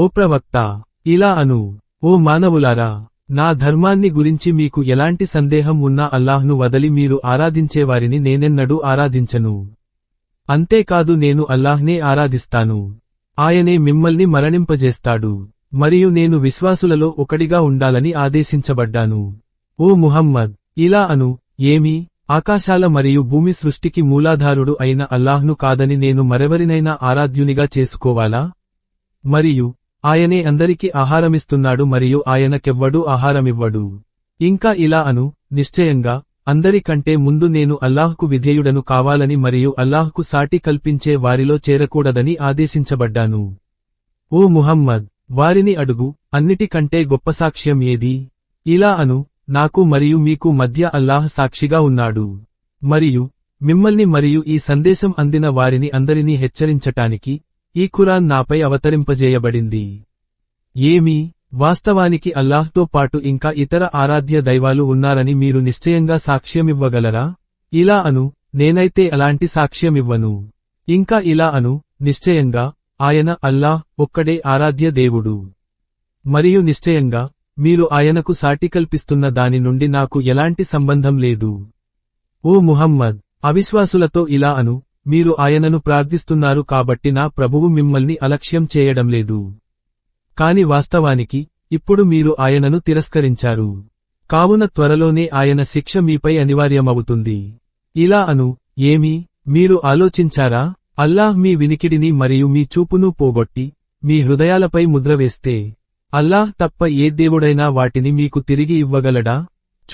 ఓ ప్రవక్త ఇలా అను ఓ మానవులారా నా ధర్మాన్ని గురించి మీకు ఎలాంటి సందేహం ఉన్నా అల్లాహ్ను వదలి మీరు ఆరాధించేవారిని నేనెన్నడూ ఆరాధించను. అంతేకాదు నేను అల్లాహ్నే ఆరాధిస్తాను. ఆయనే మిమ్మల్ని మరణింపజేస్తాడు. మరియు నేను విశ్వాసులలో ఒకడిగా ఉండాలని ఆదేశించబడ్డాను. ఓ ముహమ్మద్ ఇలా అను ఏమి ఆకాశాల మరియు భూమి సృష్టికి మూలాధారుడు అయిన అల్లాహ్ను కాదని నేను మరెవరినైనా ఆరాధ్యునిగా చేసుకోవాలా? మరియు ఆయనే అందరికి ఆహారమిస్తున్నాడు మరియు ఆయనకెవ్వడూ ఆహారమివ్వడు. ఇంకా ఇలా అను నిశ్చయంగా అందరికంటే ముందు నేను అల్లాహ్కు విధేయుడను కావాలని మరియు అల్లాహ్కు సాటి కల్పించే వారిలో చేరకూడదని ఆదేశించబడ్డాను. ఓ ముహమ్మద్ వారిని అడుగు అన్నిటికంటే గొప్ప సాక్ష్యం ఏది? ఇలా అను నాకు మరియు మీకు మధ్య అల్లాహ్ సాక్షిగా ఉన్నాడు. మరియు మిమ్మల్ని మరియు ఈ సందేశం అందిన వారిని అందరినీ హెచ్చరించటానికి ఈ ఖురాన్ నాపై అవతరింపజేయబడింది. ఏమి? వాస్తవానికి అల్లాహ్తో పాటు ఇంకా ఇతర ఆరాధ్య దైవాలు ఉన్నారని మీరు నిశ్చయంగా సాక్ష్యమివ్వగలరా? ఇలా అను నేనైతే అలాంటి సాక్ష్యమివ్వను. ఇంకా ఇలా అను నిశ్చయంగా ఆయన అల్లాహ్ ఒక్కడే ఆరాధ్య దేవుడు. మరియు నిశ్చయంగా మీరు ఆయనకు సాటి కల్పిస్తున్న దాని నుండి నాకు ఎలాంటి సంబంధం లేదు. ఓ ముహమ్మద్ అవిశ్వాసులతో ఇలా అను మీరు ఆయనను ప్రార్థిస్తున్నారు కాబట్టి నా ప్రభువు మిమ్మల్ని అలక్ష్యం చేయడం లేదు. కాని వాస్తవానికి ఇప్పుడు మీరు ఆయనను తిరస్కరించారు. కావున త్వరలోనే ఆయన శిక్ష మీపై అనివార్యమవుతుంది. ఇలా అను ఏమి మీరు ఆలోచించారా? అల్లాహ్ మీ వినికిడిని మరియు మీ చూపును పోగొట్టి మీ హృదయాలపై ముద్రవేస్తే అల్లాహ్ తప్ప ఏ దేవుడైనా వాటిని మీకు తిరిగి ఇవ్వగలడా?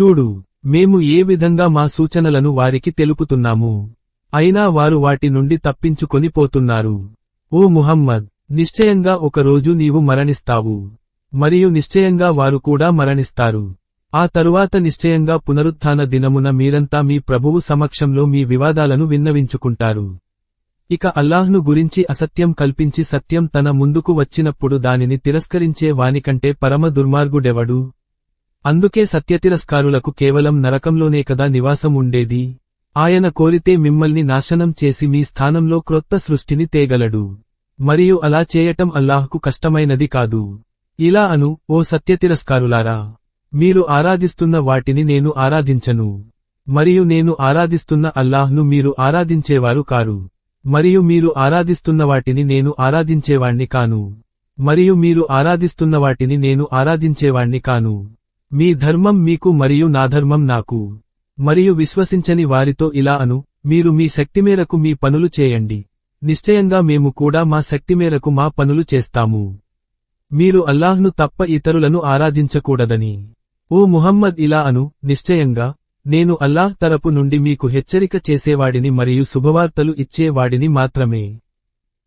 చూడు మేము ఏ విధంగా మా సూచనలను వారికి తెలుపుతున్నాము. అయినా వారు వాటి నుండి తప్పించుకొని పోతున్నారు. ఓ ముహమ్మద్ నిశ్చయంగా ఒకరోజు నీవు మరణిస్తావు. మరియు నిశ్చయంగా వారు కూడా మరణిస్తారు. ఆ తరువాత నిశ్చయంగా పునరుత్థాన దినమున మీరంతా మీ ప్రభువు సమక్షంలో మీ వివాదాలను విన్నవించుకుంటారు. ఇక అల్లాహ్ను గురించి అసత్యం కల్పించి సత్యం తన ముందుకు వచ్చినప్పుడు దానిని తిరస్కరించే వానికంటే పరమ దుర్మార్గుడెవడు? అందుకే సత్యతిరస్కారులకు కేవలం నరకంలోనే కదా నివాసం ఉండేది ఆయన కోరితే మిమ్మల్ని నాశనం చేసి మీ స్థానంలో క్రొత్త సృష్టిని తేగలడు. మరియు అలా చేయటం అల్లాహ్కు కష్టమైనది కాదు. ఇలా అను ఓ సత్యతిరస్కారులారా. మీరు ఆరాధిస్తున్న వాటిని నేను ఆరాధించను. మరియు నేను ఆరాధిస్తున్న అల్లాహ్ను మీరు ఆరాధించేవారు కారు. మరియు మీరు ఆరాధిస్తున్న వాటిని నేను ఆరాధించేవాణ్ణి కాను. మరియు మీరు ఆరాధిస్తున్న వాటిని నేను ఆరాధించేవాణ్ణి కాను. మీ ధర్మం మీకు మరియు నా ధర్మం నాకు. మరియు విశ్వసించని వారితో ఇలా అను మీరు మీ శక్తి మేరకు మీ పనులు చేయండి. నిశ్చయంగా మేము కూడా మా శక్తి మేరకు మా పనులు చేస్తాము. మీరు అల్లాహ్ను తప్ప ఇతరులను ఆరాధించకూడదని. ఓ ముహమ్మద్ ఇలా అను నిశ్చయంగా నేను అల్లాహ్ తరపు నుండి మీకు హెచ్చరిక చేసేవాడిని మరియు శుభవార్తలు ఇచ్చేవాడిని మాత్రమే.